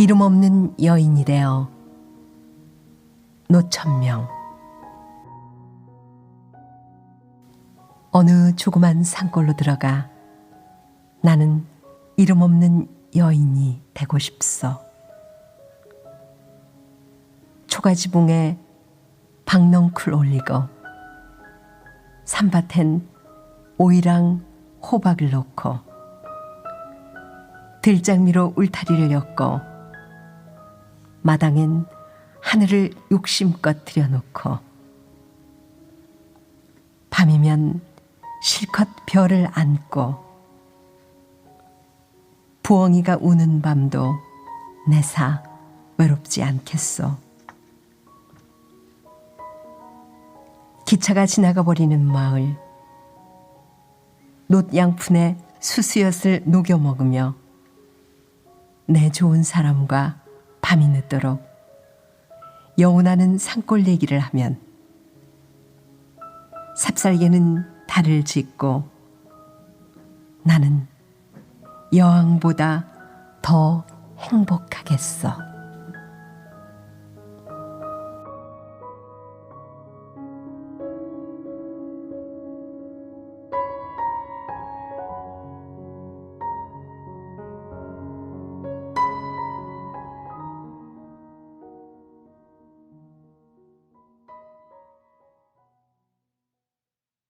이름 없는 여인이 되어 노천명 어느 조그만 산골로 들어가 나는 이름 없는 여인이 되고 싶소. 초가지붕에 박넝쿨 올리고 산밭엔 오이랑 호박을 놓고 들장미로 울타리를 엮고 마당엔 하늘을 욕심껏 들여놓고 밤이면 실컷 별을 안고 부엉이가 우는 밤도 내사 외롭지 않겠소. 기차가 지나가 버리는 마을 놋양푼에 수수엿을 녹여 먹으며 내 좋은 사람과 밤이 늦도록 여운하는 산골 얘기를 하면 삽살개는 달을 짓고 나는 여왕보다 더 행복하겠어.